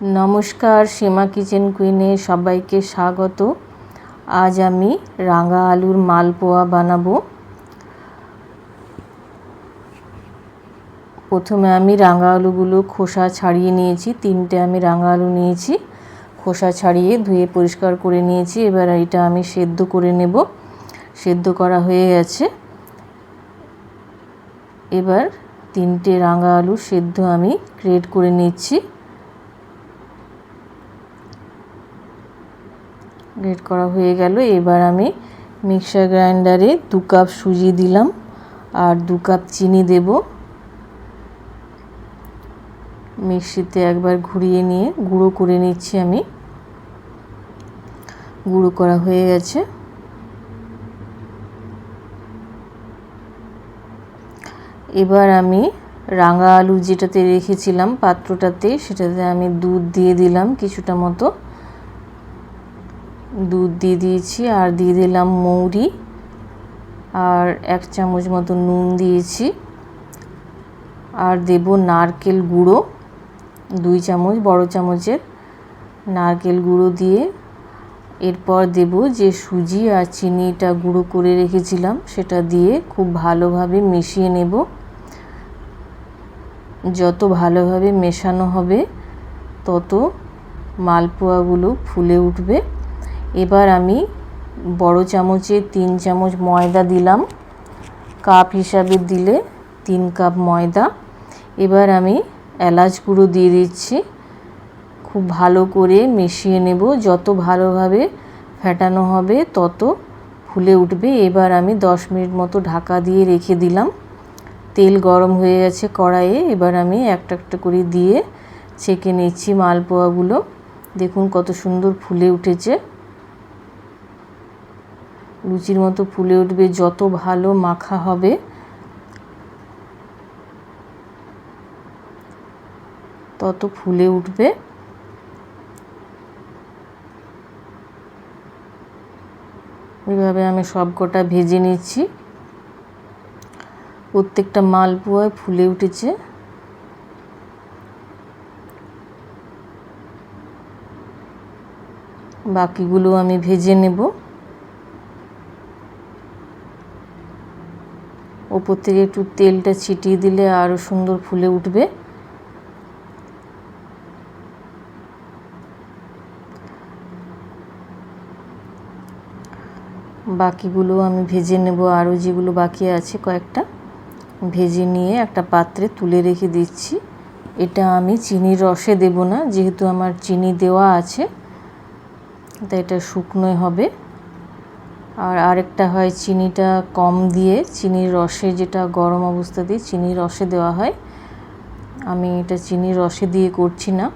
নমস্কার, সীমা কিচেন কুইনে সবাইকে স্বাগত। আজ আমি রাঙা আলুর মালপোয়া বানাবো। প্রথমে আমি রাঙা আলুগুলো খোসা ছাড়িয়ে নিয়েছি, তিনটে আমি রাঙা আলু নিয়েছি, খোসা ছাড়িয়ে ধুয়ে পরিষ্কার করে নিয়েছি, এবার এটা আমি সেদ্ধ করে নেব। সেদ্ধ করা হয়ে গেছে। এবার তিনটে রাঙা আলু সেদ্ধ আমি গ্রেড করে নিচ্ছি। গ্রেড করা হয়ে গেল। এবার আমি মিক্সার গ্রাইন্ডারে দু কাপ সুজি দিলাম আর দু কাপ চিনি দেব। মিক্সিতে একবার ঘুরিয়ে নিয়ে গুঁড়ো করে নিচ্ছি আমি। গুঁড়ো করা হয়ে গেছে। এবার আমি রাঙা আলু যেটাতে রেখেছিলাম পাত্রটাতে, সেটাতে আমি দুধ দিয়ে দিলাম কিছুটা মতো। দুধ দিয়ে দিয়েছি আর দিয়ে দিলাম মৌরি আর এক চামচ মতো নুন দিয়েছি আর দেব নারকেল গুঁড়ো, দুই চামচ, বড় চামচের নারকেল গুঁড়ো দিয়ে। এরপর দেব যে সুজি আর চিনিটা গুঁড়ো করে রেখেছিলাম সেটা দিয়ে খুব ভালোভাবে মিশিয়ে নেব। যত ভালোভাবে মেশানো হবে, তত মালপোয়াগুলো ফুলে উঠবে। এবার আমি বড় চামচে তিন চামচ ময়দা দিলাম। কাপ হিসাবে দিলে তিন কাপ ময়দা। এবার আমি এলাচ গুঁড়ো দিয়ে দিচ্ছি। খুব ভালো করে মিশিয়ে নেব। যত ভালোভাবে ফেটানো হবে তত ফুলে উঠবে। এবার আমি দশ মিনিট মতো ঢাকা দিয়ে রেখে দিলাম। তেল গরম হয়ে গেছে কড়াইয়ে। এবার আমি একটা একটা করে দিয়ে ছেঁকে নিচ্ছি মালপোয়াগুলো। দেখুন কত সুন্দর ফুলে উঠেছে। লুচির মতো ফুলে উঠবে, যত ভালো মাখা হবে। তত ফুলে উঠবে। এইভাবে আমি সব কটা ভেজে নিচ্ছি। প্রত্যেকটা মালপোয়ায় ফুলে উঠেছে। বাকিগুলো আমি ভেজে নেব। ওপর থেকে একটু তেলটা ছিটিয়ে দিলে আরও সুন্দর ফুলে উঠবে। বাকিগুলো আমি ভেজে নেব। আরও যেগুলো বাকি আছে কয়েকটা, ভেজে নিয়ে একটা পাত্রে তুলে রেখে দিচ্ছি। এটা আমি চিনির রসে দেব না, যেহেতু আমার চিনি দেওয়া আছে, তাই এটা শুকনোই হবে। আর আরেকটা হয় চিনিটা কম দিয়ে, চিনির রসে যেটা গরম অবস্থাতে চিনির রসে দেওয়া হয়। আমি এটা চিনির রসে দিয়ে করছি না।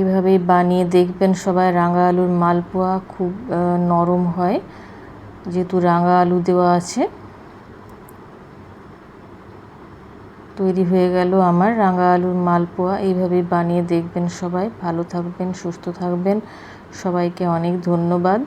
এভাবেই বানিয়ে দেখবেন সবাই রাঙা আলুর মালপোয়া খুব নরম হয়। যেহেতু রাঙা আলু দেওয়া আছে। তৈরি হয়ে গেল আমার রাঙা আলুর মালপোয়া। এইভাবে বানিয়ে দেখবেন সবাই। ভালো থাকবেন, সুস্থ থাকবেন। সবাইকে অনেক ধন্যবাদ।